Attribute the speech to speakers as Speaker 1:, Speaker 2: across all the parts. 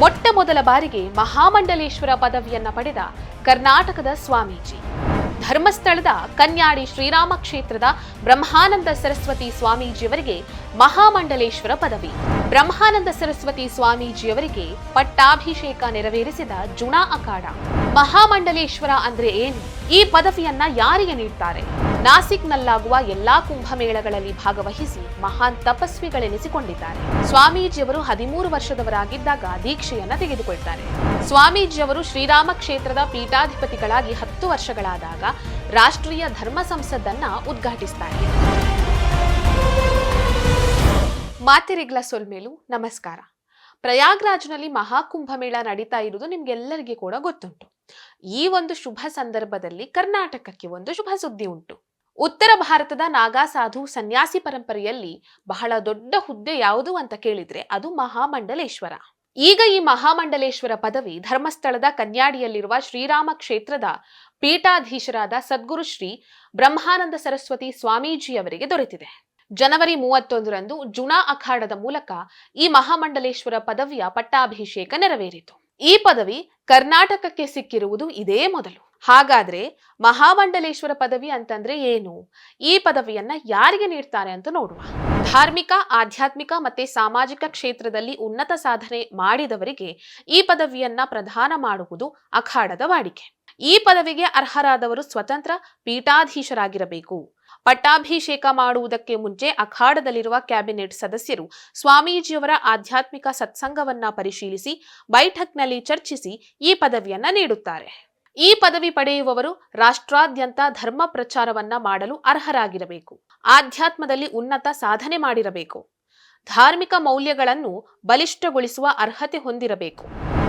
Speaker 1: ಮೊಟ್ಟ ಮೊದಲ ಬಾರಿಗೆ ಮಹಾಮಂಡಲೇಶ್ವರ ಪದವಿಯನ್ನ ಪಡೆದ ಕರ್ನಾಟಕದ ಸ್ವಾಮೀಜಿ. ಧರ್ಮಸ್ಥಳದ ಕನ್ಯಾಡಿ ಶ್ರೀರಾಮ ಕ್ಷೇತ್ರದ ಬ್ರಹ್ಮಾನಂದ ಸರಸ್ವತಿ ಸ್ವಾಮೀಜಿಯವರಿಗೆ ಮಹಾಮಂಡಲೇಶ್ವರ ಪದವಿ. ಬ್ರಹ್ಮಾನಂದ ಸರಸ್ವತಿ ಸ್ವಾಮೀಜಿಯವರಿಗೆ ಪಟ್ಟಾಭಿಷೇಕ ನೆರವೇರಿಸಿದ ಜುಣಾ ಅಖಾಡ. ಮಹಾಮಂಡಲೇಶ್ವರ ಅಂದ್ರೆ ಏನು? ಈ ಪದವಿಯನ್ನ ಯಾರಿಗೆ ನೀಡ್ತಾರೆ? ನಾಸಿಕ್ನಲ್ಲಾಗುವ ಎಲ್ಲಾ ಕುಂಭಮೇಳಗಳಲ್ಲಿ ಭಾಗವಹಿಸಿ ಮಹಾನ್ ತಪಸ್ವಿಗಳೆನಿಸಿಕೊಂಡಿದ್ದಾರೆ. ಸ್ವಾಮೀಜಿಯವರು ಹದಿಮೂರು ವರ್ಷದವರಾಗಿದ್ದಾಗ ದೀಕ್ಷೆಯನ್ನು ತೆಗೆದುಕೊಳ್ತಾರೆ. ಸ್ವಾಮೀಜಿಯವರು ಶ್ರೀರಾಮ ಕ್ಷೇತ್ರದ ಪೀಠಾಧಿಪತಿಗಳಾಗಿ ಹತ್ತು ವರ್ಷಗಳಾದಾಗ ರಾಷ್ಟ್ರೀಯ ಧರ್ಮ ಸಂಸದನ್ನ ಉದ್ಘಾಟಿಸ್ತಾರೆ. ಮಾತಿರಿಗ್ಲ ಸೊಲ್ಮೇಲು ನಮಸ್ಕಾರ. ಪ್ರಯಾಗ್ರಾಜ್ನಲ್ಲಿ ಮಹಾಕುಂಭಮೇಳ ನಡೀತಾ ಇರುವುದು ನಿಮ್ಗೆಲ್ಲರಿಗೂ ಕೂಡ ಗೊತ್ತುಂಟು. ಈ ಒಂದು ಶುಭ ಸಂದರ್ಭದಲ್ಲಿ ಕರ್ನಾಟಕಕ್ಕೆ ಒಂದು ಶುಭ ಸುದ್ದಿ ಉಂಟು. ಉತ್ತರ ಭಾರತದ ನಾಗಾ ಸಾಧು ಸನ್ಯಾಸಿ ಪರಂಪರೆಯಲ್ಲಿ ಬಹಳ ದೊಡ್ಡ ಹುದ್ದೆ ಯಾವುದು ಅಂತ ಕೇಳಿದ್ರೆ ಅದು ಮಹಾಮಂಡಲೇಶ್ವರ. ಈಗ ಈ ಮಹಾಮಂಡಲೇಶ್ವರ ಪದವಿ ಧರ್ಮಸ್ಥಳದ ಕನ್ಯಾಡಿಯಲ್ಲಿರುವ ಶ್ರೀರಾಮ ಕ್ಷೇತ್ರದ ಪೀಠಾಧೀಶರಾದ ಸದ್ಗುರು ಶ್ರೀ ಬ್ರಹ್ಮಾನಂದ ಸರಸ್ವತಿ ಸ್ವಾಮೀಜಿಯವರಿಗೆ ದೊರೆತಿದೆ. ಜನವರಿ ಮೂವತ್ತೊಂದರಂದು ಜುಣಾ ಅಖಾಡದ ಮೂಲಕ ಈ ಮಹಾಮಂಡಲೇಶ್ವರ ಪದವಿಯ ಪಟ್ಟಾಭಿಷೇಕ ನೆರವೇರಿತು. ಈ ಪದವಿ ಕರ್ನಾಟಕಕ್ಕೆ ಸಿಕ್ಕಿರುವುದು ಇದೇ ಮೊದಲು. ಹಾಗಾದ್ರೆ ಮಹಾಮಂಡಲೇಶ್ವರ ಪದವಿ ಅಂತಂದ್ರೆ ಏನು? ಈ ಪದವಿಯನ್ನ ಯಾರಿಗೆ ನೀಡ್ತಾರೆ ಅಂತ ನೋಡುವ. ಧಾರ್ಮಿಕ, ಆಧ್ಯಾತ್ಮಿಕ ಮತ್ತೆ ಸಾಮಾಜಿಕ ಕ್ಷೇತ್ರದಲ್ಲಿ ಉನ್ನತ ಸಾಧನೆ ಮಾಡಿದವರಿಗೆ ಈ ಪದವಿಯನ್ನ ಪ್ರದಾನ ಮಾಡುವುದು ಅಖಾಡದ ವಾಡಿಕೆ. ಈ ಪದವಿಗೆ ಅರ್ಹರಾದವರು ಸ್ವತಂತ್ರ ಪೀಠಾಧೀಶರಾಗಿರಬೇಕು. ಪಟ್ಟಾಭಿಷೇಕ ಮಾಡುವುದಕ್ಕೆ ಮುಂಚೆ ಅಖಾಡದಲ್ಲಿರುವ ಕ್ಯಾಬಿನೆಟ್ ಸದಸ್ಯರು ಸ್ವಾಮೀಜಿಯವರ ಆಧ್ಯಾತ್ಮಿಕ ಸತ್ಸಂಗವನ್ನ ಪರಿಶೀಲಿಸಿ, ಬೈಠಕ್ನಲ್ಲಿ ಚರ್ಚಿಸಿ ಈ ಪದವಿಯನ್ನ ನೀಡುತ್ತಾರೆ. ಈ ಪದವಿ ಪಡೆಯುವವರು ರಾಷ್ಟ್ರಾದ್ಯಂತ ಧರ್ಮ ಪ್ರಚಾರವನ್ನ ಮಾಡಲು ಅರ್ಹರಾಗಿರಬೇಕು. ಆಧ್ಯಾತ್ಮದಲ್ಲಿ ಉನ್ನತ ಸಾಧನೆ ಮಾಡಿರಬೇಕು. ಧಾರ್ಮಿಕ ಮೌಲ್ಯಗಳನ್ನು ಬಲಿಷ್ಠಗೊಳಿಸುವ ಅರ್ಹತೆ ಹೊಂದಿರಬೇಕು.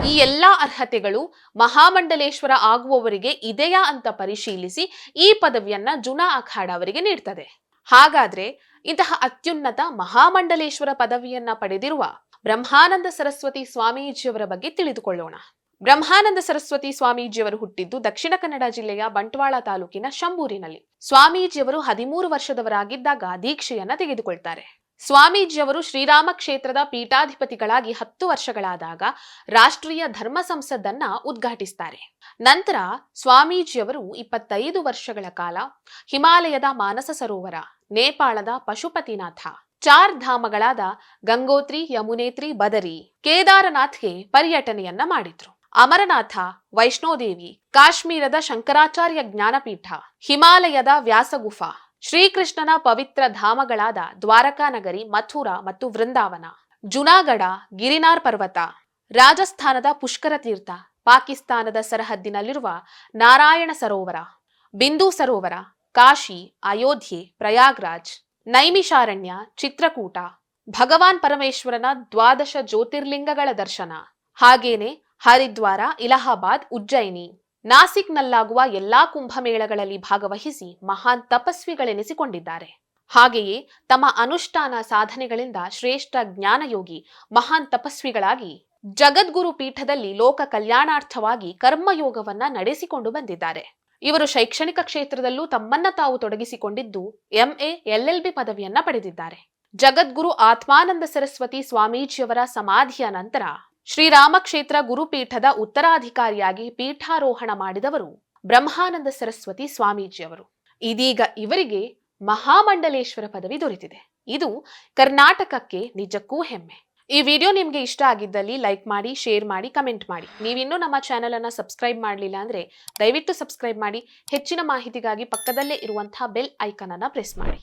Speaker 1: ಈ ಎಲ್ಲಾ ಅರ್ಹತೆಗಳು ಮಹಾಮಂಡಲೇಶ್ವರ ಆಗುವವರಿಗೆ ಇದೆಯಾ ಅಂತ ಪರಿಶೀಲಿಸಿ ಈ ಪದವಿಯನ್ನ ಜುನಾ ಅಖಾಡ ಅವರಿಗೆ ನೀಡ್ತದೆ. ಹಾಗಾದ್ರೆ ಇಂತಹ ಅತ್ಯುನ್ನತ ಮಹಾಮಂಡಲೇಶ್ವರ ಪದವಿಯನ್ನ ಪಡೆದಿರುವ ಬ್ರಹ್ಮಾನಂದ ಸರಸ್ವತಿ ಸ್ವಾಮೀಜಿಯವರ ಬಗ್ಗೆ ತಿಳಿದುಕೊಳ್ಳೋಣ. ಬ್ರಹ್ಮಾನಂದ ಸರಸ್ವತಿ ಸ್ವಾಮೀಜಿಯವರು ಹುಟ್ಟಿದ್ದು ದಕ್ಷಿಣ ಕನ್ನಡ ಜಿಲ್ಲೆಯ ಬಂಟ್ವಾಳ ತಾಲೂಕಿನ ಶಂಭೂರಿನಲ್ಲಿ ಸ್ವಾಮೀಜಿಯವರು ಹದಿಮೂರು ವರ್ಷದವರಾಗಿದ್ದಾಗ ದೀಕ್ಷೆಯನ್ನ ತೆಗೆದುಕೊಳ್ತಾರೆ. ಸ್ವಾಮೀಜಿಯವರು ಶ್ರೀರಾಮ ಕ್ಷೇತ್ರದ ಪೀಠಾಧಿಪತಿಗಳಾಗಿ ಹತ್ತು ವರ್ಷಗಳಾದಾಗ ರಾಷ್ಟ್ರೀಯ ಧರ್ಮ ಸಂಸದನ್ನ ಉದ್ಘಾಟಿಸ್ತಾರೆ. ನಂತರ ಸ್ವಾಮೀಜಿಯವರು ಇಪ್ಪತ್ತೈದು ವರ್ಷಗಳ ಕಾಲ ಹಿಮಾಲಯದ ಮಾನಸ ಸರೋವರ, ನೇಪಾಳದ ಪಶುಪತಿನಾಥ, ಚಾರ್ ಧಾಮಗಳಾದ ಗಂಗೋತ್ರಿ, ಯಮುನೇತ್ರಿ, ಬದರಿ, ಕೇದಾರನಾಥ್ಗೆ ಪರ್ಯಟನೆಯನ್ನ ಮಾಡಿದ್ರು. ಅಮರನಾಥ, ವೈಷ್ಣೋದೇವಿ, ಕಾಶ್ಮೀರದ ಶಂಕರಾಚಾರ್ಯ ಜ್ಞಾನಪೀಠ, ಹಿಮಾಲಯದ ವ್ಯಾಸಗುಫಾ, ಶ್ರೀಕೃಷ್ಣನ ಪವಿತ್ರ ಧಾಮಗಳಾದ ದ್ವಾರಕಾ ನಗರಿ ಮಥುರಾ ಮತ್ತು ವೃಂದಾವನ, ಜುನಾಗಢ, ಗಿರಿನಾರ್ ಪರ್ವತ, ರಾಜಸ್ಥಾನದ ಪುಷ್ಕರ ತೀರ್ಥ, ಪಾಕಿಸ್ತಾನದ ಸರಹದ್ದಿನಲ್ಲಿರುವ ನಾರಾಯಣ ಸರೋವರ, ಬಿಂದು ಸರೋವರ, ಕಾಶಿ, ಅಯೋಧ್ಯೆ, ಪ್ರಯಾಗ್ರಾಜ್, ನೈಮಿಷಾರಣ್ಯ, ಚಿತ್ರಕೂಟ, ಭಗವಾನ್ ಪರಮೇಶ್ವರನ ದ್ವಾದಶ ಜ್ಯೋತಿರ್ಲಿಂಗಗಳ ದರ್ಶನ. ಹಾಗೇನೆ ಹರಿದ್ವಾರ, ಇಲಹಾಬಾದ್, ಉಜ್ಜಯಿನಿ. ನಾಸಿಕ್ನಲ್ಲಾಗುವ ಎಲ್ಲಾ ಕುಂಭಮೇಳಗಳಲ್ಲಿ ಭಾಗವಹಿಸಿ ಮಹಾನ್ ತಪಸ್ವಿಗಳೆನಿಸಿಕೊಂಡಿದ್ದಾರೆ. ಹಾಗೆಯೇ ತಮ್ಮ ಅನುಷ್ಠಾನ ಸಾಧನೆಗಳಿಂದ ಶ್ರೇಷ್ಠ ಜ್ಞಾನಯೋಗಿ, ಮಹಾನ್ ತಪಸ್ವಿಗಳಾಗಿ ಜಗದ್ಗುರು ಪೀಠದಲ್ಲಿ ಲೋಕ ಕಲ್ಯಾಣಾರ್ಥವಾಗಿ ಕರ್ಮಯೋಗವನ್ನ ನಡೆಸಿಕೊಂಡು ಬಂದಿದ್ದಾರೆ. ಇವರು ಶೈಕ್ಷಣಿಕ ಕ್ಷೇತ್ರದಲ್ಲೂ ತಮ್ಮನ್ನ ತಾವು ತೊಡಗಿಸಿಕೊಂಡಿದ್ದು ಎಂಎ ಎಲ್ಎಲ್ಬಿ ಪದವಿಯನ್ನ ಪಡೆದಿದ್ದಾರೆ. ಜಗದ್ಗುರು ಆತ್ಮಾನಂದ ಸರಸ್ವತಿ ಸ್ವಾಮೀಜಿಯವರ ಸಮಾಧಿಯ ನಂತರ ಶ್ರೀರಾಮ ಕ್ಷೇತ್ರ ಗುರುಪೀಠದ ಉತ್ತರಾಧಿಕಾರಿಯಾಗಿ ಪೀಠಾರೋಹಣ ಮಾಡಿದವರು ಬ್ರಹ್ಮಾನಂದ ಸರಸ್ವತಿ ಸ್ವಾಮೀಜಿಯವರು. ಇದೀಗ ಇವರಿಗೆ ಮಹಾಮಂಡಲೇಶ್ವರ ಪದವಿ ದೊರೆತಿದೆ. ಇದು ಕರ್ನಾಟಕಕ್ಕೆ ನಿಜಕ್ಕೂ ಹೆಮ್ಮೆ. ಈ ವಿಡಿಯೋ ನಿಮಗೆ ಇಷ್ಟ ಆಗಿದ್ದಲ್ಲಿ ಲೈಕ್ ಮಾಡಿ, ಶೇರ್ ಮಾಡಿ, ಕಮೆಂಟ್ ಮಾಡಿ. ನೀವಿನ್ನೂ ನಮ್ಮ ಚಾನೆಲ್ ಅನ್ನ ಸಬ್ಸ್ಕ್ರೈಬ್ ಮಾಡಲಿಲ್ಲ ಅಂದ್ರೆ ದಯವಿಟ್ಟು ಸಬ್ಸ್ಕ್ರೈಬ್ ಮಾಡಿ. ಹೆಚ್ಚಿನ ಮಾಹಿತಿಗಾಗಿ ಪಕ್ಕದಲ್ಲೇ ಇರುವಂತಹ ಬೆಲ್ ಐಕನ್ ಅನ್ನ ಪ್ರೆಸ್ ಮಾಡಿ.